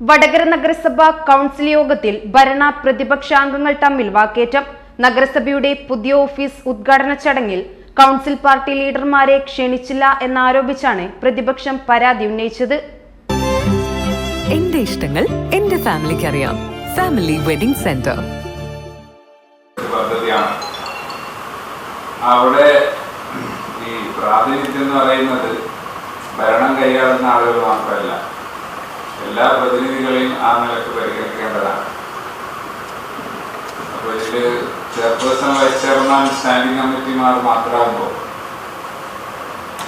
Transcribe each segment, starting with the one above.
വടകര നഗരസഭ കൗൺസിൽ യോഗത്തിൽ ഭരണ പ്രതിപക്ഷാംഗങ്ങൾ തമ്മിൽ വാക്കേറ്റം. നഗരസഭയുടെ പുതിയ ഓഫീസ് ഉദ്ഘാടന ചടങ്ങിൽ കൗൺസിൽ പാർട്ടി ലീഡർമാരെ ക്ഷണിച്ചില്ല എന്നാരോപിച്ചാണ് പ്രതിപക്ഷം പരാതി ഉന്നയിച്ചത്. എന്റെ ഇഷ്ടങ്ങൾ എന്റെ ഫാമിലിക്ക് അറിയാം. Family wedding centre. അവിടെ ഈ പ്രാതിനിധ്യം എന്ന് പറയുന്നത് ഭരണം കൈയാളുന്ന ആളുകൾ മാത്രമല്ല. എല്ലാ പ്രതിനിധികളെയും ആ നിലയ്ക്ക് പരിഗണിക്കേണ്ടതാണ്. അപ്പോൾ ഇതിൽ ചെയർപേഴ്സൺ വൈസ് ചെയർമാൻ സ്റ്റാൻഡിംഗ് കമ്മിറ്റിമാർ മാത്രമാകുമ്പോൾ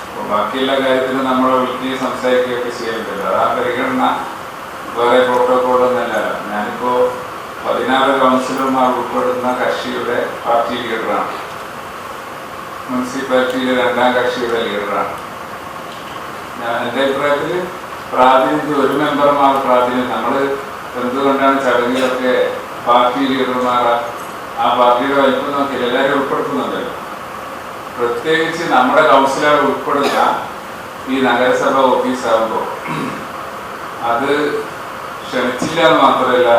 അപ്പോൾ ബാക്കിയുള്ള കാര്യത്തിൽ നമ്മൾ വിളിക്കുകയും സംസാരിക്കുകയൊക്കെ ചെയ്യേണ്ടത് ആ പരിഗണന. വേറെ പ്രോട്ടോകോളൊന്നല്ല ഞാനിപ്പോൾ പതിനാറ് കൗൺസിലർമാർ ഉൾപ്പെടുന്ന കക്ഷിയുടെ പാർട്ടി ലീഡറാണ്. മുനിസിപ്പാലിറ്റിയിലെ രണ്ടാം കക്ഷിയുടെ ലീഡറാണ്. ഞാൻ എന്റെ അഭിപ്രായത്തിൽ പ്രാതിനിധ്യം ഒരു മെമ്പർമാർ പ്രാതിനിധ്യം. നമ്മൾ എന്തുകൊണ്ടാണ് ചടങ്ങിലൊക്കെ പാർട്ടി ലീഡർമാർ ആ പാർട്ടിയുടെ വലിപ്പം നോക്കി എല്ലാവരും ഉൾപ്പെടുത്തുന്നുണ്ടല്ലോ. പ്രത്യേകിച്ച് നമ്മുടെ കൗൺസിലർ ഉൾപ്പെടുന്ന ഈ നഗരസഭ ഓഫീസാകുമ്പോൾ അത് ക്ഷണിച്ചില്ല എന്ന് മാത്രമല്ല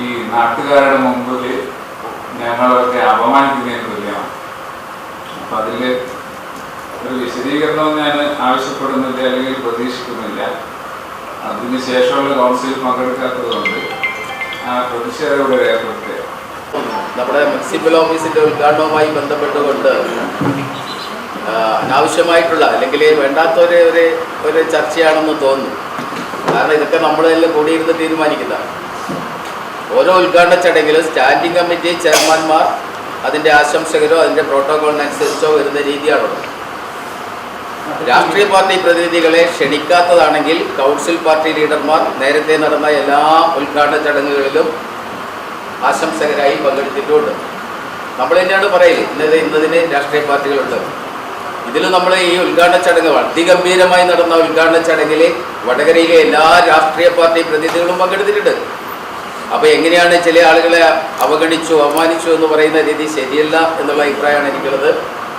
ഈ നാട്ടുകാരുടെ മുമ്പിൽ ഞങ്ങളൊക്കെ അപമാനിക്കുന്നതിന് തുല്യമാണ്. അപ്പം അതിൽ ഒരു വിശദീകരണവും ഞാൻ ആവശ്യപ്പെടുന്നില്ല അല്ലെങ്കിൽ പ്രതീക്ഷിക്കുന്നില്ല. അതിന് ശേഷമുള്ള കൗൺസിൽ പങ്കെടുക്കാത്തതുകൊണ്ട് ആ പ്രതിഷേധം രേഖപ്പെടുത്തുക. നമ്മുടെ മുനിസിപ്പൽ ഓഫീസിന്റെ ഉദ്ഘാടനവുമായി ബന്ധപ്പെട്ടുകൊണ്ട് അനാവശ്യമായിട്ടുള്ള അല്ലെങ്കിൽ വേണ്ടാത്ത ഒരു ഒരു ഒരു ചർച്ചയാണെന്ന് തോന്നുന്നു. കാരണം ഇതൊക്കെ നമ്മളെല്ലാം കൂടിയിരുന്ന് തീരുമാനിക്കുന്ന ഓരോ ഉദ്ഘാടന ചടങ്ങിലും സ്റ്റാൻഡിംഗ് കമ്മിറ്റി ചെയർമാൻമാർ അതിന്റെ ആശംസകരോ അതിന്റെ പ്രോട്ടോകോളിനനുസരിച്ചോ വരുന്ന രീതിയാണുള്ളത്. രാഷ്ട്രീയ പാർട്ടി പ്രതിനിധികളെ ക്ഷണിക്കാത്തതാണെങ്കിൽ കൗൺസിൽ പാർട്ടി ലീഡർമാർ നേരത്തെ നടന്ന എല്ലാ ഉദ്ഘാടന ചടങ്ങുകളിലും ആശംസകരായി പങ്കെടുത്തിട്ടുണ്ട്. നമ്മൾ തന്നെയാണ് പറയൽ ഇന്നത് ഇന്നതിന് രാഷ്ട്രീയ പാർട്ടികളുണ്ട്. ഇതിൽ നമ്മൾ ഈ ഉദ്ഘാടന ചടങ്ങ് അതിഗംഭീരമായി നടന്ന ഉദ്ഘാടന ചടങ്ങിൽ വടകരയിലെ എല്ലാ രാഷ്ട്രീയ പാർട്ടി പ്രതിനിധികളും പങ്കെടുത്തിട്ടുണ്ട്. അപ്പോൾ എങ്ങനെയാണ് ചില ആളുകളെ അവഗണിച്ചു അപമാനിച്ചു എന്ന് പറയുന്ന രീതി ശരിയല്ല എന്നുള്ള അഭിപ്രായമാണ് എനിക്കുള്ളത്.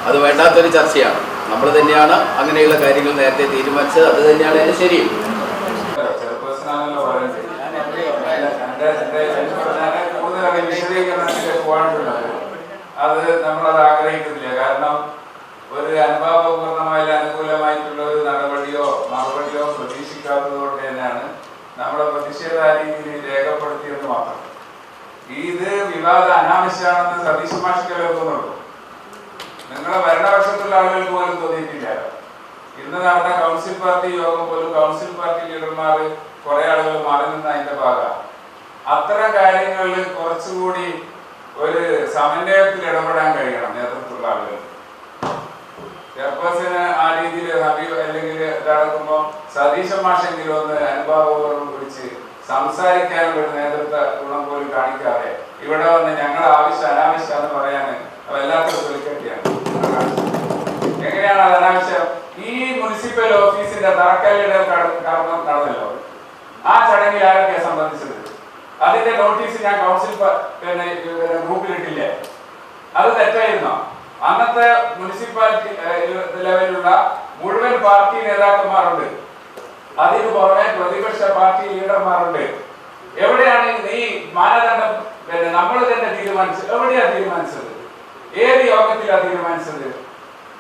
അത് വേണ്ടാത്തൊരു ചർച്ചയാണ്. നമ്മൾ തന്നെയാണ് അങ്ങനെയുള്ള കാര്യങ്ങൾ നേരത്തെ തീരുമാനിച്ചത് അത് തന്നെയാണ് അതിന് ശരി. അത് നമ്മളത് ആഗ്രഹിക്കുന്നില്ല. കാരണം ഒരു അനുഭാവപൂർണമായ അനുകൂലമായിട്ടുള്ള ഒരു നടപടിയോ മറുപടിയോ പ്രതീക്ഷിക്കാത്തത് കൊണ്ട് തന്നെയാണ് നമ്മളെ പ്രതിഷേധ രീതിയിൽ രേഖപ്പെടുത്തിയെന്ന് മാത്രം. ഇത് വിവാദ അനാവശ്യമാണെന്ന് സതീശ് മാഷിക്കലേ തോന്നുള്ളൂ നിങ്ങളെ ഭരണപക്ഷത്തുള്ള ആളുകൾക്ക് പോലും തോന്നിയിട്ടില്ല. ഇന്ന് നടന്ന കൗൺസിൽ പാർട്ടി യോഗം പോലും കൗൺസിൽ പാർട്ടി ലീഡർമാർ കുറെ ആളുകൾ മാറി നിന്ന് അതിന്റെ ഭാഗമാണ്. അത്തരം കാര്യങ്ങളിൽ കുറച്ചുകൂടി ഒരു സമന്വയത്തിൽ ഇടപെടാൻ കഴിയണം നേതൃത്വമുള്ള ആളുകൾ. ചെയർപേഴ്സന് ആ രീതിയിൽ ഹബീബ് അല്ലെങ്കിൽ ഇതാക്കുമ്പോൾ സതീശ മാഷെങ്കിലും ഒന്ന് അനുഭാവപൂർവം വിളിച്ച് സംസാരിക്കാനുള്ള ഒരു നേതൃത്വ ഗുണം പോലും കാണിക്കാതെ ഇവിടെ വന്ന് ഞങ്ങളുടെ ആവശ്യം അനാവശ്യം എന്ന് പറയാൻ വല്ലാത്തൊരു തൊലിക്കെട്ടിയാണ് എങ്ങനെയാണ് അത് അനാവശ്യം ഈ മുനിസിപ്പൽ ഓഫീസിന്റെ തറക്കല്ലിട കർമ്മം നടന്നല്ലോ? ആ ചടങ്ങിൽ ആരൊക്കെ സംബന്ധിച്ചത്? അതിന്റെ നോട്ടീസ് ഞാൻ കൗൺസിൽ പിന്നെ പിന്നെ ഗ്രൂപ്പിലിട്ടില്ലേ അത് തെറ്റായിരുന്നോ? അന്നത്തെ മുനിസിപ്പാലിറ്റി ലെവലിലുള്ള മുഴുവൻ പാർട്ടി നേതാക്കന്മാരുണ്ട്. അതിന് പുറമെ പ്രതിപക്ഷ പാർട്ടി ലീഡർമാരുണ്ട്. എവിടെയാണ് നീ മാനദണ്ഡം? പിന്നെ നമ്മൾ തന്നെ തീരുമാനിച്ചത് എവിടെയാണ് തീരുമാനിച്ചത്? ഏത് യോഗത്തിലാണ് തീരുമാനിച്ചത്?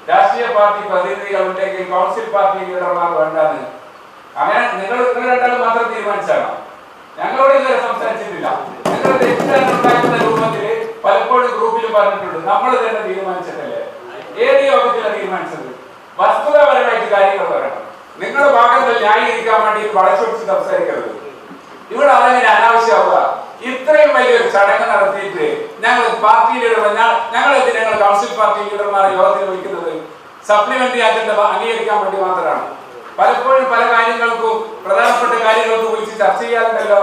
രാഷ്ട്രീയ പാർട്ടി പ്രതിനിധികൾ ഉണ്ടെങ്കിൽ കൗൺസിൽ പാർട്ടി ലീഡർമാർ വേണ്ടാന്ന് അങ്ങനെ നിങ്ങൾ നിങ്ങൾ രണ്ടാളും മാത്രം തീരുമാനിച്ചാണ്? ഞങ്ങളോട് ഇതുവരെ സംസാരിച്ചിട്ടില്ല. നിങ്ങൾ തെറ്റിദ്ധാരണ ഉണ്ടാക്കുന്ന രൂപത്തിൽ പലപ്പോഴും ഗ്രൂപ്പിൽ പറഞ്ഞിട്ടുണ്ട്. നമ്മൾ തന്നെ തീരുമാനിച്ചിട്ടല്ലേ? ഏത് യോഗത്തിലാണ് തീരുമാനിച്ചത്? വസ്തുതാപരമായിട്ട് കാര്യങ്ങൾ പറയണം. നിങ്ങളുടെ ഭാഗങ്ങൾ ന്യായീകരിക്കാൻ വേണ്ടി വളച്ചൊടിച്ച് സംസാരിക്കരുത്. ഇവിടെ അതെങ്ങനെ അനാവശ്യമാവുക. ഇത്രയും വലിയൊരു ചടങ്ങ് നടത്തിയിട്ട് ഞങ്ങൾ പാർട്ടി ലീഡർ ഞങ്ങൾ ഞങ്ങൾ കൗൺസിൽ പാർട്ടി ലീഡർമാരെ യോഗത്തിൽ വിളിക്കുന്നത് സപ്ലിമെന്ററി അജണ്ട അംഗീകരിക്കാൻ വേണ്ടി മാത്രമാണ്. പലപ്പോഴും പല കാര്യങ്ങൾക്കും പ്രധാനപ്പെട്ട കാര്യങ്ങൾക്കും വിളിച്ച് ചർച്ച ചെയ്യാറുണ്ടല്ലോ.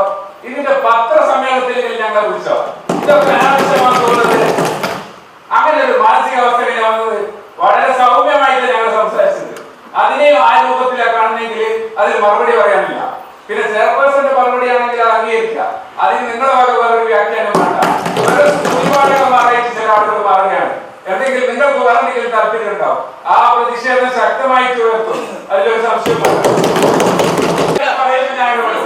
ഇതിന്റെ പത്രസമ്മേളനത്തിൽ ഞങ്ങൾ വിളിച്ചോ? ഇതൊക്കെ അനാവശ്യമാണ് തോന്നുന്നത് അങ്ങനെ ഒരു മാനസികാവസ്ഥ ഇങ്ങനെ വളരെ സൗമ്യമായിട്ട് ഞങ്ങൾ സംസാരിച്ചത് അതിനെയും ആ രൂപത്തിലാണ് കാണുന്നെങ്കിൽ അതിന് മറുപടി പറയാനില്ല. പിന്നെ ചെയർപേഴ്സന്റെ മറുപടി അംഗീകരിക്കുക. അതിന് നിങ്ങളുടെ വക വേറൊരു വ്യാഖ്യാനം വേണ്ട. ഒരു ഭൂരിഭാഗമായിട്ട് ചില ആളുകൾ മാറുകയാണ്. എന്തെങ്കിലും നിങ്ങൾക്ക് വേറെ എന്തെങ്കിലും താല്പര്യം ഉണ്ടാവും ആ പ്രതിഷേധം ശക്തമായി ഉയർത്തും അതിലൊരു സംശയം വേണ്ട. പറയുന്നത് ഞാൻ ഇവിടെ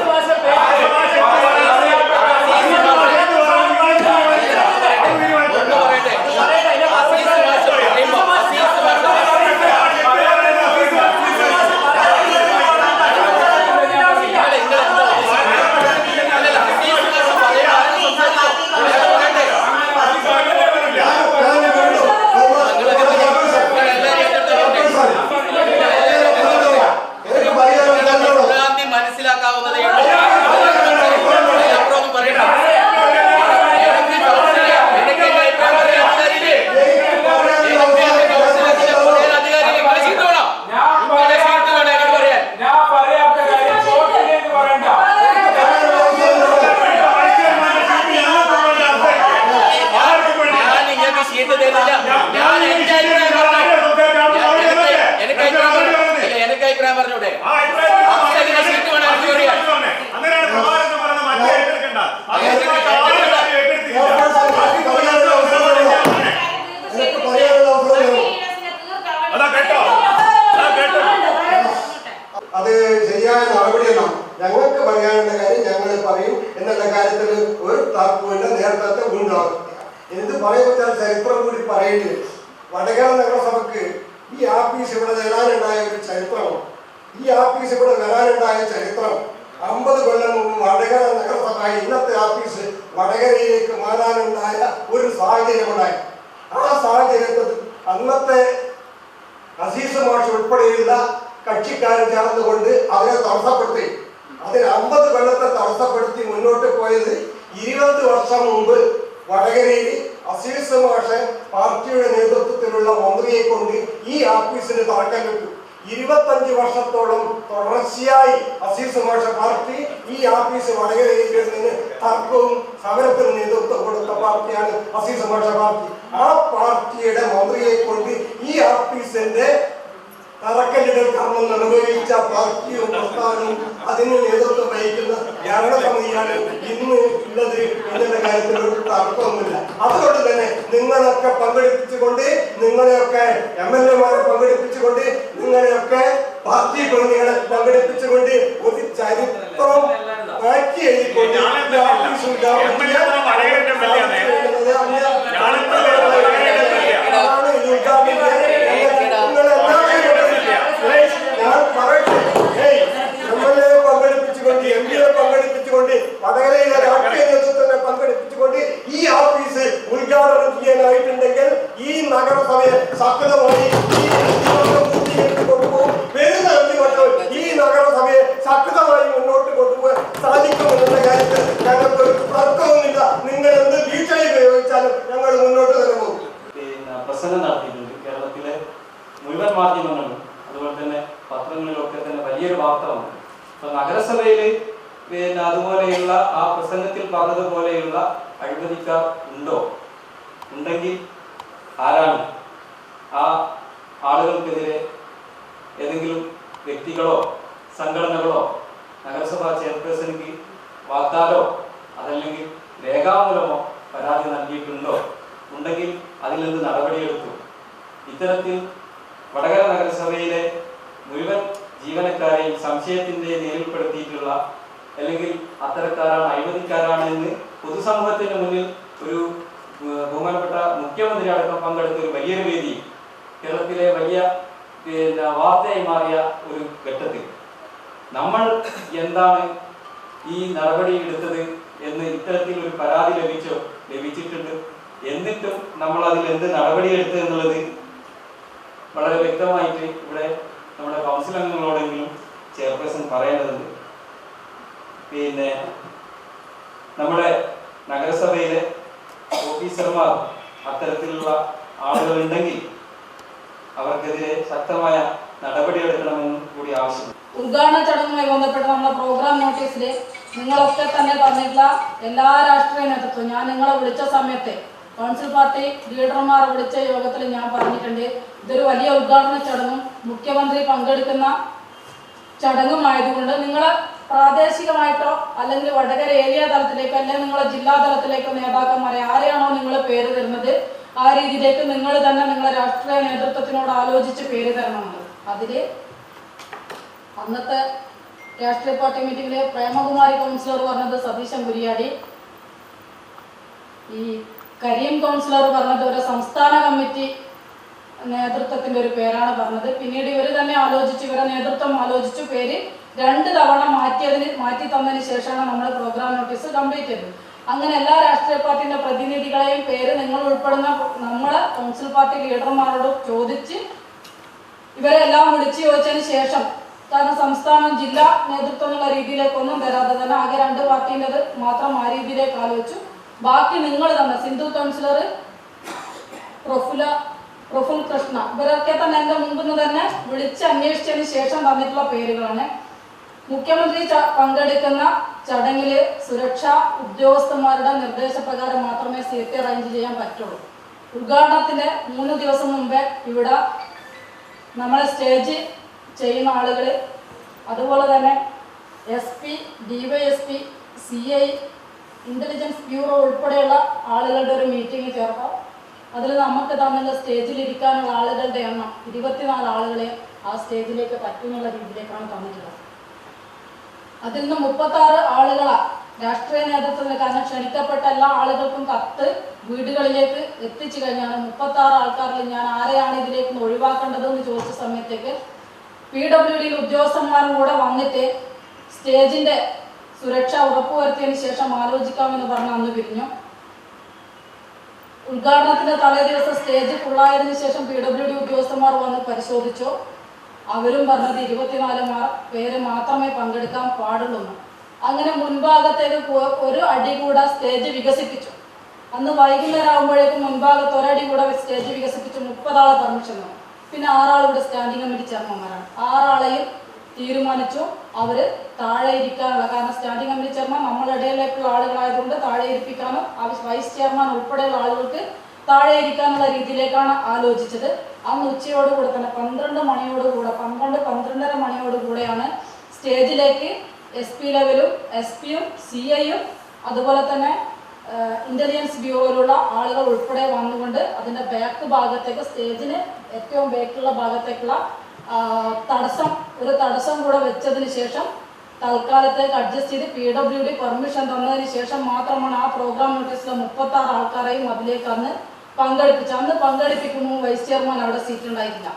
ഞങ്ങൾക്ക് പറയാനുള്ള കാര്യം ഞങ്ങൾ പറയും എന്നുള്ള കാര്യത്തിൽ ഒരു തർക്കമില്ല നേരത്തെ വീണ്ടും ആവർത്തിക്കാം എന്ത് പറയുമ്പോൾ ചരിത്രം കൂടി പറയേണ്ടി വരും വടകര നഗരസഭയ്ക്ക് ഈ ആഫീസ് ഇവിടെ വരാനുണ്ടായ ഒരു ചരിത്രം ഈ ആഫീസ് ഇവിടെ വരാനുണ്ടായ ചരിത്രം അമ്പത് കൊല്ലം മുമ്പ് വടകര നഗരസഭ ഇന്നത്തെ ആഫീസ് വടകരയിലേക്ക് മാറാനുണ്ടായ ഒരു സാഹചര്യമുണ്ടായി ആ സാഹചര്യത്തിൽ അന്നത്തെ അസീസ് മാഷ് ഉൾപ്പെടെയുള്ള കക്ഷിക്കാരൻ ചേർന്നുകൊണ്ട് അതിനെ തടസ്സപ്പെടുത്തി. അതിന് അമ്പത് കൊല്ലത്തെ തടസ്സപ്പെടുത്തി മുന്നോട്ട് പോയത് ഇരുപത് വർഷം മുമ്പ് വടകരയിൽ അസീസ് മാഷ് പാർട്ടിയുടെ നേതൃത്വത്തിലുള്ള മന്ത്രിയെ കൊണ്ട് ഈ ആഫീസിന് തറക്കം കിട്ടു ഇരുപത്തഞ്ച് വർഷത്തോളം തുടർച്ചയായി അസീസ് മാഷ പാർട്ടി ഈ ആഫീസ് വടകരയിൽ നിന്ന് തർക്കവും സമരത്തിന് നേതൃത്വം കൊടുത്ത പാർട്ടിയാണ് അസീസ് ഭാഷ പാർട്ടി. ആ പാർട്ടിയുടെ മന്ത്രിയെ കൊണ്ട് ഈ ആഫീസിന്റെ തറക്കല്ലിടൽ കർമ്മം നിർവഹിച്ച പാർട്ടിയും പ്രസ്ഥാനവും അതിന് നേതൃത്വം വഹിക്കുന്ന ഭരണസമിതിയാണ് ഇന്ന് ഉള്ളത് എന്നുള്ള കാര്യത്തിൽ ഒരു തർക്കമൊന്നുമില്ല. അതുകൊണ്ട് തന്നെ നിങ്ങളൊക്കെ പങ്കെടുപ്പിച്ചുകൊണ്ട് നിങ്ങളെയൊക്കെ എം എൽ എമാരെ പങ്കെടുപ്പിച്ചുകൊണ്ട് നിങ്ങളെയൊക്കെ പാർട്ടി പ്രതികളെ പങ്കെടുപ്പിച്ചുകൊണ്ട് ഒരു ചരിത്രം മാറ്റി എഴുതിക്കൊണ്ട് ഈ ആഫീസ് ഉദ്ഘാടനം അതാണ് ഈ ഉദ്ഘാടനം ഞാൻ പറയട്ടെ ഏയ് എംഎൽഎ പങ്കെടുപ്പിച്ചുകൊണ്ട് എം പിയെ പങ്കെടുപ്പിച്ചുകൊണ്ട് വടകരയിലെ രാഷ്ട്രീയ നേതൃത്വത്തെ പങ്കെടുപ്പിച്ചുകൊണ്ട് ഈ ഓഫീസ് ഉദ്ഘാടനം ചെയ്യാനായിട്ടുണ്ടെങ്കിൽ ഈ നഗരസഭയെ ശക്തമായി ഈ അഞ്ചുവർഷം പൂർത്തീകരിച്ച് കൊണ്ടുപോകും വരുന്ന അഞ്ചു വർഷം ഈ നഗരസഭയെ ശക്തമായി മുന്നോട്ട് കൊണ്ടുപോകാൻ സാധിക്കുമെന്നുള്ള കാര്യത്തിൽ ഞങ്ങൾക്ക് ഒരു തർക്കവുമില്ല നിങ്ങൾ എന്ത് ഭീഷണി പ്രയോഗിച്ചാലും ഞങ്ങൾ മുന്നോട്ട് തന്നെ പോകും പിന്നെ പ്രസംഗം നടത്തിയിട്ടുണ്ട് കേരളത്തിലെ മുഴുവൻ മാധ്യമങ്ങളിലും അതുപോലെ തന്നെ പത്രങ്ങളിലൊക്കെ തന്നെ വലിയൊരു വാർത്ത വന്നു അപ്പൊ നഗരസഭയിൽ പിന്നെ അതുപോലെയുള്ള ആ പ്രസംഗത്തിൽ പറഞ്ഞതുപോലെയുള്ള അഴിമതിക്കാർ ഉണ്ടോ ഉണ്ടെങ്കിൽ ആരാണ് ആ ആളുകൾക്കെതിരെ ഏതെങ്കിലും വ്യക്തികളോ സംഘടനകളോ നഗരസഭാ ചെയർപേഴ്സണിക്ക് വാഗ്ദാനോ അതല്ലെങ്കിൽ രേഖാമൂലമോ പരാതി നൽകിയിട്ടുണ്ടോ? ഉണ്ടെങ്കിൽ അതിൽ നിന്ന് നടപടിയെടുത്തു. ഇത്തരത്തിൽ വടകര നഗരസഭയിലെ മുഴുവൻ ജീവനക്കാരെയും സംശയത്തിന്റെ നേരിൽപ്പെടുത്തിയിട്ടുള്ള അല്ലെങ്കിൽ അത്തരക്കാരാണ് അഴിമതിക്കാരാണ് എന്ന് പൊതുസമൂഹത്തിന് മുന്നിൽ ഒരു ബഹുമാനപ്പെട്ട മുഖ്യമന്ത്രി അടക്കം പങ്കെടുത്ത ഒരു വലിയൊരു വേദി കേരളത്തിലെ വലിയ പിന്നെ വാർത്തയായി മാറിയ ഒരു ഘട്ടത്തിൽ നമ്മൾ എന്താണ് ഈ നടപടി എടുത്തത് എന്ന് ഇത്തരത്തിൽ ഒരു പരാതി ലഭിച്ചോ ലഭിച്ചിട്ടുണ്ട്? എന്നിട്ടും നമ്മൾ അതിൽ എന്ത് നടപടി എടുത്തു എന്നുള്ളത് വളരെ വ്യക്തമായിട്ട് ഇവിടെ നമ്മുടെ കൗൺസിൽ അംഗങ്ങളോടെങ്കിലും ചെയർപേഴ്സൺ പറയേണ്ടതുണ്ട്. പിന്നെ നമ്മുടെ നഗരസഭയിലെ ഓഫീസർമാർ അത്തരത്തിലുള്ള ആളുകളുണ്ടെങ്കിൽ അവർക്കെതിരെ ശക്തമായ നടപടിയെടുക്കണമെന്നും കൂടി ആവശ്യമുണ്ട്. ഉദ്ഘാടന ചടങ്ങുമായി ബന്ധപ്പെട്ട് നമ്മുടെ പ്രോഗ്രാം നോട്ടീസിൽ നിങ്ങളൊക്കെ തന്നെ പറഞ്ഞിട്ടുള്ള എല്ലാ രാഷ്ട്രീയ നേതൃത്വം ഞാൻ നിങ്ങളെ വിളിച്ച സമയത്ത് കൗൺസിൽ പാർട്ടി ലീഡർമാർ വിളിച്ച യോഗത്തിൽ ഞാൻ പറഞ്ഞിട്ടുണ്ട്. ഇതൊരു വലിയ ഉദ്ഘാടന ചടങ്ങും മുഖ്യമന്ത്രി പങ്കെടുക്കുന്ന ചടങ്ങുമായതുകൊണ്ട് നിങ്ങൾ പ്രാദേശികമായിട്ടോ അല്ലെങ്കിൽ വടകര ഏരിയ തലത്തിലേക്കോ അല്ലെങ്കിൽ നിങ്ങളെ ജില്ലാ തലത്തിലേക്കോ നേതാക്കന്മാരെ ആരെയാണോ നിങ്ങൾ പേര് തരുന്നത് ആ രീതിയിലേക്ക് നിങ്ങൾ തന്നെ നിങ്ങളെ രാഷ്ട്രീയ നേതൃത്വത്തിനോട് ആലോചിച്ച് പേര് തരണമെന്ന്. അതിൽ അന്നത്തെ രാഷ്ട്രീയ പാർട്ടി മീറ്റിംഗിലെ പ്രേമകുമാരി കൗൺസിലർ പറഞ്ഞത് സതീശൻ കുരിയാടി. ഈ കരീം കൗൺസിലർ പറഞ്ഞത് ഒരു സംസ്ഥാന കമ്മിറ്റി നേതൃത്വത്തിന്റെ ഒരു പേരാണ് പറഞ്ഞത്. പിന്നീട് ഇവർ തന്നെ ആലോചിച്ച് ഇവരെ നേതൃത്വം ആലോചിച്ചു പേര് രണ്ട് തവണ മാറ്റിയതിന് മാറ്റി തന്നതിന് ശേഷമാണ് നമ്മൾ പ്രോഗ്രാം നോട്ടീസ് കംപ്ലീറ്റ് ചെയ്തത്. അങ്ങനെ എല്ലാ രാഷ്ട്രീയ പാർട്ടിന്റെ പ്രതിനിധികളെയും പേര് നിങ്ങൾ ഉൾപ്പെടുന്ന നമ്മളെ കൗൺസിൽ പാർട്ടി ലീഡർമാരോട് ചോദിച്ച് ഇവരെല്ലാം വിളിച്ചു ചോദിച്ചതിന് ശേഷം കാരണം സംസ്ഥാനം ജില്ലാ നേതൃത്വം എന്നുള്ള രീതിയിലേക്കൊന്നും വരാതെ തന്നെ ആകെ രണ്ട് പാർട്ടീന്റെത് മാത്രം ആ രീതിയിലേക്ക് ആലോചിച്ചു. ബാക്കി നിങ്ങൾ തന്നെ സിന്ധു കൗൺസിലർ പ്രഫുല പ്രഫുൽ കൃഷ്ണ ഇവരൊക്കെ തന്നെ എന്റെ മുമ്പിൽ നിന്ന് തന്നെ വിളിച്ച് അന്വേഷിച്ചതിന് ശേഷം തന്നിട്ടുള്ള പേരുകളാണ്. മുഖ്യമന്ത്രി പങ്കെടുക്കുന്ന ചടങ്ങിൽ സുരക്ഷാ ഉദ്യോഗസ്ഥന്മാരുടെ നിർദ്ദേശപ്രകാരം മാത്രമേ സേഫ്റ്റി അറേഞ്ച് ചെയ്യാൻ പറ്റുള്ളൂ. ഉദ്ഘാടനത്തിന് മൂന്ന് ദിവസം മുമ്പേ ഇവിടെ നമ്മളെ സ്റ്റേജ് ചെയ്യുന്ന ആളുകൾ അതുപോലെ തന്നെ S P DYSP C I intelligence bureau ഉൾപ്പെടെയുള്ള ആളുകളുടെ ഒരു മീറ്റിംഗ് ചേർക്കാം. അതിൽ നമുക്ക് തമ്മിലുള്ള സ്റ്റേജിൽ ഇരിക്കാനുള്ള ആളുകളുടെ എണ്ണം ഇരുപത്തിനാല് ആളുകളെ ആ സ്റ്റേജിലേക്ക് പറ്റുന്നുള്ള രീതിയിലേക്കാണ് തന്നിട്ടുള്ളത്. അതിൽ നിന്ന് മുപ്പത്തി ആറ് ആളുകളാ രാഷ്ട്രീയ നേതൃത്വത്തിന് കാരണം ക്ഷണിക്കപ്പെട്ട എല്ലാ ആളുകൾക്കും കത്ത് വീടുകളിലേക്ക് എത്തിച്ചു കഴിഞ്ഞാണ്. മുപ്പത്തി ആറ് ആൾക്കാരിൽ ഞാൻ ആരെയാണ് ഇതിലേക്ക് ഒഴിവാക്കേണ്ടതെന്ന് ചോദിച്ച സമയത്തേക്ക് പി ഡബ്ല്യു ഡിയിൽ ഉദ്യോഗസ്ഥന്മാരും കൂടെ വന്നിട്ട് സ്റ്റേജിന്റെ സുരക്ഷ ഉറപ്പുവരുത്തിയതിനു ശേഷം ആലോചിക്കാമെന്ന് പറഞ്ഞ് അന്ന് പിരിഞ്ഞു ഉദ്ഘാടനത്തിന്റെ തലേ ദിവസം സ്റ്റേജ് ഫുള്ളായതിനു ശേഷം പി ഡബ്ല്യു ഡി ഉദ്യോഗസ്ഥന്മാർ വന്ന് പരിശോധിച്ചു. അവരും പറഞ്ഞത് ഇരുപത്തിനാല് പേര് മാത്രമേ പങ്കെടുക്കാൻ പാടുള്ളൂ അങ്ങനെ മുൻഭാഗത്തേക്ക് ഒരു അടി കൂടെ സ്റ്റേജ് വികസിപ്പിച്ചു. അന്ന് വൈകുന്നേരം ആകുമ്പോഴേക്കും മുൻഭാഗത്ത് ഒരടി കൂടെ സ്റ്റേജ് വികസിപ്പിച്ച്. മുപ്പതാളെ തന്നു പിന്നെ ആറാൾ ഇവിടെ സ്റ്റാൻഡിംഗ് കമ്മിറ്റി ചെയർമാൻമാരാണ്. ആറാളെയും തീരുമാനിച്ചു. അവർ താഴെ ഇരിക്കാനുള്ള കാരണം സ്റ്റാൻഡിംഗ് കമ്മിറ്റി ചെയർമാൻ നമ്മളിടയിലേക്കുള്ള ആളുകളായതുകൊണ്ട് താഴെ ഇരിപ്പിക്കാനും വൈസ് ചെയർമാൻ ഉൾപ്പെടെയുള്ള ആളുകൾക്ക് താഴെ ഇരിക്കാനുള്ള രീതിയിലേക്കാണ് ആലോചിച്ചത്. അന്ന് ഉച്ചയോടുകൂടെ തന്നെ പന്ത്രണ്ട് മണിയോടുകൂടെ പന്ത്രണ്ട് പന്ത്രണ്ടര മണിയോടുകൂടെയാണ് സ്റ്റേജിലേക്ക് എസ് പി ലെവലും എസ് പിയും സി ഐയും അതുപോലെ തന്നെ ഇന്റലിജൻസ് ബ്യൂറോയിലുള്ള ആളുകൾ ഉൾപ്പെടെ വന്നുകൊണ്ട് അതിന്റെ ബാക്ക് ഭാഗത്തേക്ക് സ്റ്റേജിന് ഏറ്റവും ബാക്കിലുള്ള ഭാഗത്തേക്കുള്ള തടസ്സം ഒരു തടസ്സം കൂടെ വെച്ചതിന് ശേഷം തൽക്കാലത്തേക്ക് അഡ്ജസ്റ്റ് ചെയ്ത് പി ഡബ്ല്യു ഡി പെർമിഷൻ തന്നതിന് ശേഷം മാത്രമാണ് ആ പ്രോഗ്രാം നോട്ടീസിലെ മുപ്പത്തി ആറ് ആൾക്കാരെയും അതിലേക്ക് അന്ന് പങ്കെടുപ്പിച്ചു അന്ന് പങ്കെടുപ്പിക്കുമ്പോൾ വൈസ് ചെയർമാൻ അവിടെ സീറ്റ് ഉണ്ടായിട്ടില്ല.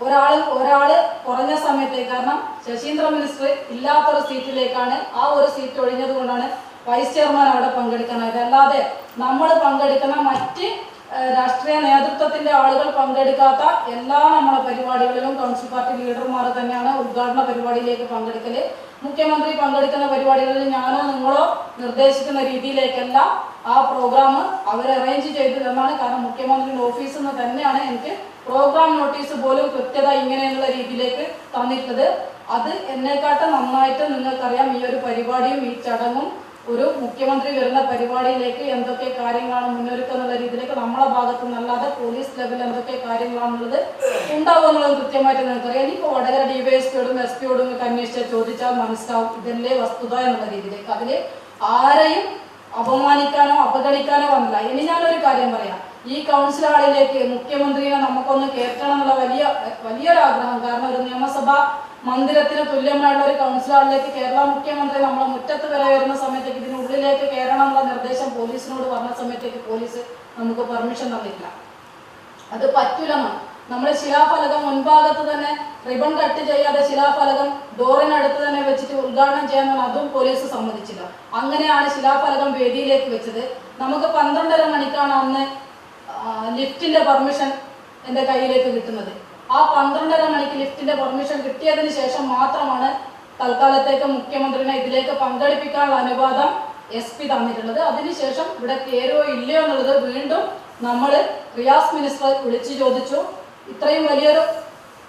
ഒരാൾ ഒരാൾ കുറഞ്ഞ സമയത്തേക്ക് കാരണം ശശീന്ദ്ര മിനിസ്റ്റർ ഇല്ലാത്തൊരു സീറ്റിലേക്കാണ് ആ ഒരു സീറ്റ് ഒഴിഞ്ഞത് കൊണ്ടാണ് വൈസ് ചെയർമാൻ അവിടെ പങ്കെടുക്കുന്നത് അല്ലാതെ നമ്മൾ പങ്കെടുക്കുന്ന മറ്റ് രാഷ്ട്രീയ നേതൃത്വത്തിന്റെ ആളുകൾ പങ്കെടുക്കാത്ത എല്ലാ നമ്മളെ പരിപാടികളിലും കൗൺസിൽ പാർട്ടി ലീഡർമാർ തന്നെയാണ് ഉദ്ഘാടന പരിപാടിയിലേക്ക് പങ്കെടുക്കൽ. മുഖ്യമന്ത്രി പങ്കെടുക്കുന്ന പരിപാടികളിൽ ഞാനോ നിങ്ങളോ നിർദ്ദേശിക്കുന്ന രീതിയിലേക്കല്ല ആ പ്രോഗ്രാം അവർ അറേഞ്ച് ചെയ്തു തന്നാണ് കാരണം മുഖ്യമന്ത്രിയുടെ ഓഫീസിൽ നിന്ന് തന്നെയാണ് എനിക്ക് പ്രോഗ്രാം നോട്ടീസ് പോലും കൃത്യത ഇങ്ങനെയുള്ള രീതിയിലേക്ക് തന്നിട്ടത് അത് എന്നെക്കാട്ടും നന്നായിട്ട് നിങ്ങൾക്കറിയാം ഈ ഒരു പരിപാടിയും ഈ ചടങ്ങും ഒരു മുഖ്യമന്ത്രി വരുന്ന പരിപാടിയിലേക്ക് എന്തൊക്കെ കാര്യങ്ങളാണ് മുന്നൊരുക്കം എന്നുള്ള രീതിയിലേക്ക് നമ്മളെ ഭാഗത്തു നിന്നല്ലാതെ പോലീസ് ലെവലിൽ എന്തൊക്കെ കാര്യങ്ങളാണുള്ളത് ഉണ്ടാവും എന്നുള്ളത് കൃത്യമായിട്ട് നിങ്ങൾക്കറിയാം. ഇനിയിപ്പോൾ വടകര ഡിവൈഎസ്പിയോടും എസ് പിയോടും ഒക്കെ അന്വേഷിച്ചാൽ ചോദിച്ചാൽ മനസ്സിലാവും ഇതല്ലേ വസ്തുത എന്നുള്ള രീതിയിലേക്ക്. അതിൽ ആരെയും അപമാനിക്കാനോ അപകടിക്കാനോ വന്നില്ല. ഇനി ഞാനൊരു കാര്യം പറയാം. ഈ കൗൺസിൽ ഹാളിലേക്ക് മുഖ്യമന്ത്രിയെ നമുക്കൊന്ന് കേൾക്കണം എന്നുള്ള വലിയ വലിയൊരു ആഗ്രഹം. കാരണം ഒരു നിയമസഭാ മന്ദിരത്തിന് തുല്യമായുള്ള ഒരു കൗൺസിൽ ഹാളിലേക്ക് കേരള മുഖ്യമന്ത്രി നമ്മളെ മുറ്റത്ത് വരെ വരുന്ന സമയത്തേക്ക് ഇതിനുള്ളിലേക്ക് കയറണം എന്നുള്ള നിർദ്ദേശം പോലീസിനോട് പറഞ്ഞ സമയത്തേക്ക് പോലീസ് നമുക്ക് പെർമിഷൻ തന്നിട്ടില്ല. അത് പറ്റൂലെന്നാണ് നമ്മൾ ശിലാഫലകം മുൻഭാഗത്ത് തന്നെ റിബൺ കട്ട് ചെയ്യാതെ ശിലാഫലകം ഡോറിനടുത്ത് തന്നെ വെച്ചിട്ട് ഉദ്ഘാടനം ചെയ്യാൻ അതും പോലീസ് സമ്മതിച്ചില്ല. അങ്ങനെയാണ് ശിലാഫലകം വേദിയിലേക്ക് വെച്ചത്. നമുക്ക് പന്ത്രണ്ടര മണിക്കാണ് അന്ന് ലിഫ്റ്റിന്റെ പെർമിഷൻ എന്റെ കയ്യിലേക്ക് കിട്ടുന്നത്. ആ പന്ത്രണ്ടര മണിക്ക് ലിഫ്റ്റിന്റെ പെർമിഷൻ കിട്ടിയതിന് ശേഷം മാത്രമാണ് തൽക്കാലത്തേക്ക് മുഖ്യമന്ത്രിനെ ഇതിലേക്ക് പങ്കെടുപ്പിക്കാനുള്ള അനുവാദം എസ് പി തന്നിട്ടുള്ളത്. അതിനുശേഷം ഇവിടെ കയറുകയോ ഇല്ലയോ എന്നുള്ളത് വീണ്ടും നമ്മൾ റിയാസ് മിനിസ്റ്റർ വിളിച്ചു ചോദിച്ചു. ഇത്രയും വലിയൊരു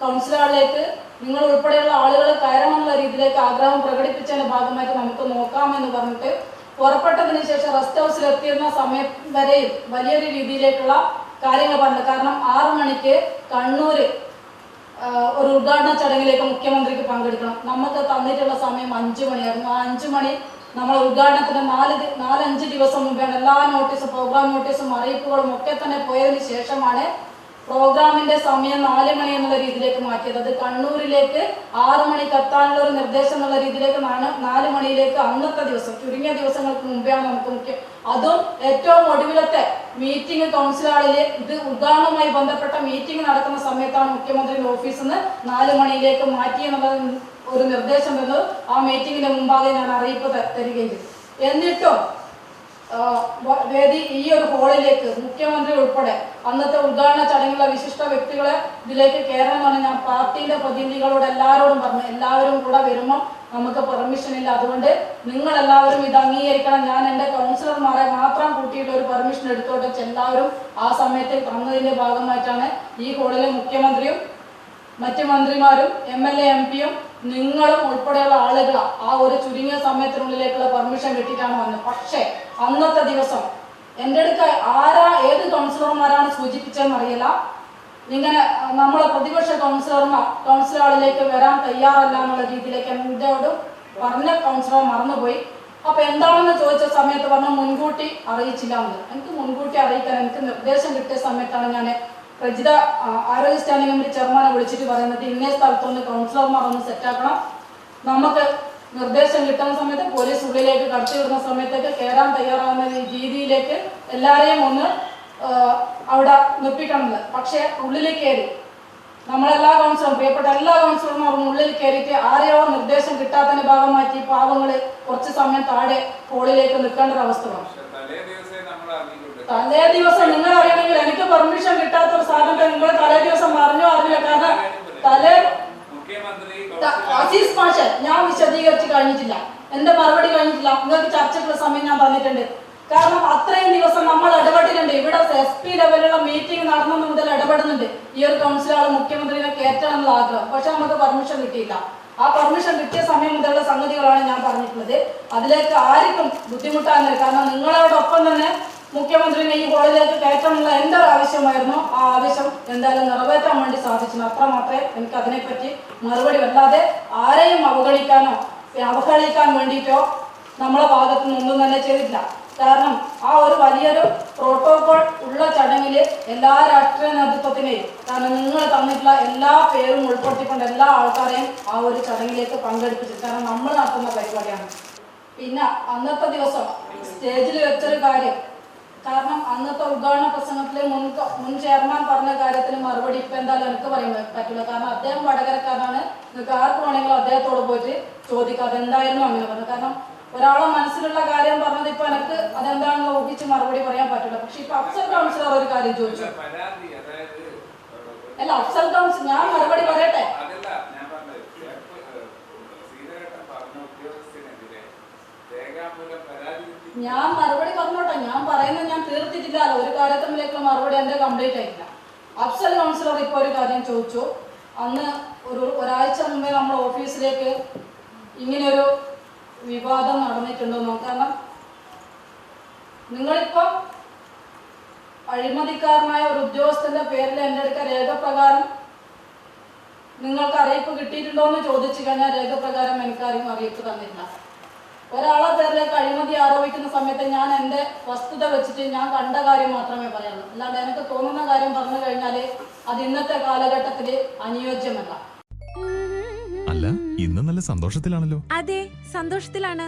കൗൺസിലറിലേക്ക് നിങ്ങൾ ഉൾപ്പെടെയുള്ള ആളുകൾ കയറണമെന്നുള്ള രീതിയിലേക്ക് ആഗ്രഹം പ്രകടിപ്പിച്ചതിന്റെ ഭാഗമായിട്ട് നമുക്ക് നോക്കാമെന്ന് പറഞ്ഞിട്ട് പുറപ്പെട്ടതിന് ശേഷം റെസ്റ്റ് ഹൗസിൽ എത്തിയിരുന്ന സമയം വരെയും വലിയൊരു രീതിയിലേക്കുള്ള കാര്യങ്ങൾ പറഞ്ഞു. കാരണം ആറു മണിക്ക് കണ്ണൂര് ഒരു ഉദ്ഘാടന ചടങ്ങിലേക്ക് മുഖ്യമന്ത്രിക്ക് പങ്കെടുക്കണം. നമുക്ക് തന്നിട്ടുള്ള സമയം അഞ്ചു മണിയായിരുന്നു. ആ അഞ്ചു മണി നമ്മൾ ഉദ്ഘാടനത്തിന് നാല് നാലഞ്ച് ദിവസം മുമ്പാണ് എല്ലാ നോട്ടീസും പ്രോഗ്രാം നോട്ടീസും അറിയിപ്പുകളും ഒക്കെ തന്നെ പോയതിനു ശേഷമാണ് പ്രോഗ്രാമിന്റെ സമയം നാല് മണി എന്നുള്ള രീതിയിലേക്ക് മാറ്റിയത്. അത് കണ്ണൂരിലേക്ക് ആറ് മണിക്ക് എത്താനുള്ള ഒരു നിർദ്ദേശം എന്നുള്ള രീതിയിലേക്ക് നാല് മണിയിലേക്ക് അന്നത്തെ ദിവസം ചുരുങ്ങിയ ദിവസങ്ങൾക്ക് മുമ്പെയാണ് നമുക്ക് മുഖ്യം. അതും ഏറ്റവും ഒടുവിലത്തെ മീറ്റിംഗ് കൗൺസിൽ ഹാളിൽ ഇത് ഉദ്ഘാടനവുമായി ബന്ധപ്പെട്ട മീറ്റിംഗ് നടക്കുന്ന സമയത്താണ് മുഖ്യമന്ത്രിയുടെ ഓഫീസിൽ നിന്ന് നാല് മണിയിലേക്ക് മാറ്റി എന്നുള്ള ഒരു നിർദ്ദേശം എന്നത് ആ മീറ്റിംഗിന്റെ മുമ്പാകെ ഞാൻ അറിയിപ്പ് തരികയും ചെയ്തു. എന്നിട്ടും വേദി ഈ ഒരു ഹോളിലേക്ക് മുഖ്യമന്ത്രി ഉൾപ്പെടെ അന്നത്തെ ഉദ്ഘാടന ചടങ്ങിലുള്ള വിശിഷ്ട വ്യക്തികളെ ഇതിലേക്ക് കയറണമെന്നാണ് ഞാൻ പാർട്ടിയുടെ പ്രതിനിധികളോട് എല്ലാവരോടും പറഞ്ഞു. എല്ലാവരും കൂടെ വരുമ്പോൾ നമുക്ക് പെർമിഷൻ ഇല്ല. അതുകൊണ്ട് നിങ്ങൾ എല്ലാവരും ഇത് അംഗീകരിക്കണം. ഞാൻ എന്റെ കൗൺസിലർമാരെ മാത്രം കൂട്ടിയിട്ട് ഒരു പെർമിഷൻ എടുത്തോട്ടെ എല്ലാവരും ആ സമയത്ത് വന്നതിന്റെ ഭാഗമായിട്ടാണ് ഈ ഹോളിലെ മുഖ്യമന്ത്രിയും മറ്റ് മന്ത്രിമാരും എം എൽ എ എം പിയും നിങ്ങളും ഉൾപ്പെടെയുള്ള ആളുകൾ ആ ഒരു ചുരുങ്ങിയ സമയത്തിനുള്ളിലേക്കുള്ള പെർമിഷൻ കിട്ടിയിട്ടാണ് വന്നത്. പക്ഷേ അന്നത്തെ ദിവസം. എന്റെ അടുക്ക ആരാ ഏത് കൗൺസിലർമാരാണ് സൂചിപ്പിച്ചതെന്ന് അറിയില്ല. ഇങ്ങനെ നമ്മളെ പ്രതിപക്ഷ കൗൺസിലർമാർ കൗൺസിലറുകളിലേക്ക് വരാൻ തയ്യാറല്ല എന്നുള്ള രീതിയിലേക്ക് എന്റെയോട് പറഞ്ഞ കൗൺസിലർ മറന്നുപോയി. അപ്പൊ എന്താണെന്ന് ചോദിച്ച സമയത്ത് പറഞ്ഞു മുൻകൂട്ടി അറിയിച്ചില്ല എന്ന്. എനിക്ക് മുൻകൂട്ടി അറിയിക്കാൻ എനിക്ക് നിർദ്ദേശം കിട്ടിയ സമയത്താണ് ഞാൻ പ്രജിത ആരോഗ്യ സ്റ്റാൻഡിംഗ് കമ്മിറ്റി ചെയർമാനെ വിളിച്ചിട്ട് പറയുന്നത് ഇന്നേ സ്ഥലത്തൊന്ന് കൗൺസിലർമാർ ഒന്ന് സെറ്റാക്കണം നമുക്ക് നിർദ്ദേശം കിട്ടുന്ന സമയത്ത് പോലീസ് ഉള്ളിലേക്ക് കടത്തി വിടുന്ന സമയത്തേക്ക് കയറാൻ തയ്യാറാവുന്ന രീതിയിലേക്ക് എല്ലാവരെയും ഒന്ന് അവിടെ നിർപ്പിക്കണമെന്ന് പക്ഷെ ഉള്ളിൽ കയറി. നമ്മളെല്ലാ കൗൺസിലറും പ്രിയപ്പെട്ട എല്ലാ കൗൺസിലർമാരും ഉള്ളിൽ കയറിയിട്ട് ആരെയോ നിർദ്ദേശം കിട്ടാത്തതിന്റെ ഭാഗമാക്കി പാവങ്ങൾ കുറച്ച് സമയം താഴെ പോളിലേക്ക് നിൽക്കേണ്ട ഒരു അവസ്ഥ വന്നു. തലേ ദിവസം നിങ്ങൾ അറിയണമെങ്കിൽ എനിക്ക് പെർമിഷൻ കിട്ടാത്ത ഒരു സാധനത്തെ നിങ്ങൾ തലേ ദിവസം അറിഞ്ഞോ അറിഞ്ഞില്ല. കാരണം തലേ അസീസ് മാഷ് ഞാൻ വിശദീകരിച്ച് കഴിഞ്ഞിട്ടില്ല. എന്റെ മറുപടി കഴിഞ്ഞിട്ടില്ല. നിങ്ങൾക്ക് ചർച്ചയ്ക്കുള്ള സമയം ഞാൻ പറഞ്ഞിട്ടുണ്ട് കാരണം അത്രയും ദിവസം നമ്മൾ ഇടപെട്ടിട്ടുണ്ട്. ഇവിടെ എസ് പി ലെവലുള്ള മീറ്റിംഗ് നടന്നു മുതൽ ഇടപെടുന്നുണ്ട്. ഈ ഒരു കൗൺസിലർ മുഖ്യമന്ത്രിനെ കയറ്റണം എന്നുള്ള ആഗ്രഹം. പക്ഷെ നമുക്ക് പെർമിഷൻ കിട്ടിയില്ല. ആ പെർമിഷൻ കിട്ടിയ സമയം മുതലുള്ള സംഗതികളാണ് ഞാൻ പറഞ്ഞിട്ടുള്ളത്. അതിലേക്ക് ആർക്കും ബുദ്ധിമുട്ടാകുന്നില്ല. കാരണം നിങ്ങളോടൊപ്പം തന്നെ മുഖ്യമന്ത്രിനെ ഈ ഹോളിലേക്ക് കയറ്റാനുള്ള ഒരു ആവശ്യമായിരുന്നു? ആ ആവശ്യം എന്തായാലും നിറവേറ്റാൻ വേണ്ടി സാധിച്ചു അത്ര മാത്രമേ എനിക്ക് അതിനെപ്പറ്റി മറുപടി വല്ലാതെ ആരെയും അവഗണിക്കാനോ അവഹേളിക്കാൻ വേണ്ടിയിട്ടോ നമ്മളെ ഭാഗത്തു നിന്നൊന്നും തന്നെ ചെയ്തില്ല കാരണം ആ ഒരു വലിയൊരു പ്രോട്ടോകോൾ ഉള്ള ചടങ്ങിൽ എല്ലാ രാഷ്ട്രീയ നേതൃത്വത്തിനെയും കാരണം നിങ്ങൾ തന്നിട്ടുള്ള എല്ലാ പേരും ഉൾപ്പെടുത്തിക്കൊണ്ട് എല്ലാ ആൾക്കാരെയും ആ ഒരു ചടങ്ങിലേക്ക് പങ്കെടുപ്പിച്ചു കാരണം നമ്മൾ നടത്തുന്ന പരിപാടിയാണ്. പിന്നെ അന്നത്തെ ദിവസം സ്റ്റേജിൽ വെച്ചൊരു കാര്യം കാരണം അന്നത്തെ ഉദ്ഘാടന പ്രസംഗത്തിൽ മുൻ മുൻ ചെയർമാൻ പറഞ്ഞ കാര്യത്തിന് മറുപടി ഇപ്പൊ എന്തായാലും എനിക്ക് പറയാൻ പറ്റില്ല. കാരണം അദ്ദേഹം വടകരക്കാരനാണ്. നിങ്ങൾക്ക് ആർക്ക് വേണമെങ്കിലും അദ്ദേഹത്തോട് പോയിട്ട് ചോദിക്കാം. അതെന്തായിരുന്നു അങ്ങനെ പറഞ്ഞു കാരണം ഒരാളെ മനസ്സിലുള്ള കാര്യം പറഞ്ഞത് ഇപ്പൊ എനിക്ക് അതെന്താണെന്ന് ഊഹിച്ച് മറുപടി പറയാൻ പറ്റില്ല. പക്ഷെ ഇപ്പൊ അഫ്സൽ കൗൺസിലർ ഒരു കാര്യം ചോദിച്ചു. അല്ല അഫ്സൽ കൗൺസിൽ ഞാൻ മറുപടി പറയട്ടെ? ഞാൻ പറയുന്നത് ഞാൻ തീർത്തിട്ടില്ലല്ലോ ഒരു കാര്യത്തിലേക്കുള്ള മറുപടി എന്റെ കംപ്ലീറ്റ് ആയിട്ടില്ല. അഫ്സൽ കൗൺസിലർ ഇപ്പോൾ ഒരു കാര്യം ചോദിച്ചു. അന്ന് ഒരു ഒരാഴ്ച മുമ്പേ നമ്മുടെ ഓഫീസിലേക്ക് ഇങ്ങനെയൊരു വിവാദം നടന്നിട്ടുണ്ടോ കാരണം നിങ്ങളിപ്പോൾ അഴിമതിക്കാരനായ ഒരു ഉദ്യോഗസ്ഥന്റെ പേരിൽ എന്റെ അടുക്ക രേഖപ്രകാരം നിങ്ങൾക്ക് അറിയിപ്പ് കിട്ടിയിട്ടുണ്ടോ എന്ന് ചോദിച്ചു കഴിഞ്ഞാൽ രേഖപ്രകാരം എനിക്കാരും അറിയിപ്പ് തന്നില്ല ഒരാളെ പേരിലേക്ക് അഴിമതി ആരോപിക്കുന്ന സമയത്ത് ഞാൻ എന്റെ വസ്തുത വെച്ചിട്ട് ഞാൻ കണ്ട കാര്യം മാത്രമേ പറയുള്ളൂ അല്ലാണ്ട് എനിക്ക് തോന്നുന്ന കാര്യം പറഞ്ഞു കഴിഞ്ഞാൽ അത് ഇന്നത്തെ കാലഘട്ടത്തിൽ അനുയോജ്യമല്ല. അല്ല ഇന്ന് നല്ല സന്തോഷത്തിലാണല്ലോ. അതെ സന്തോഷത്തിലാണ്.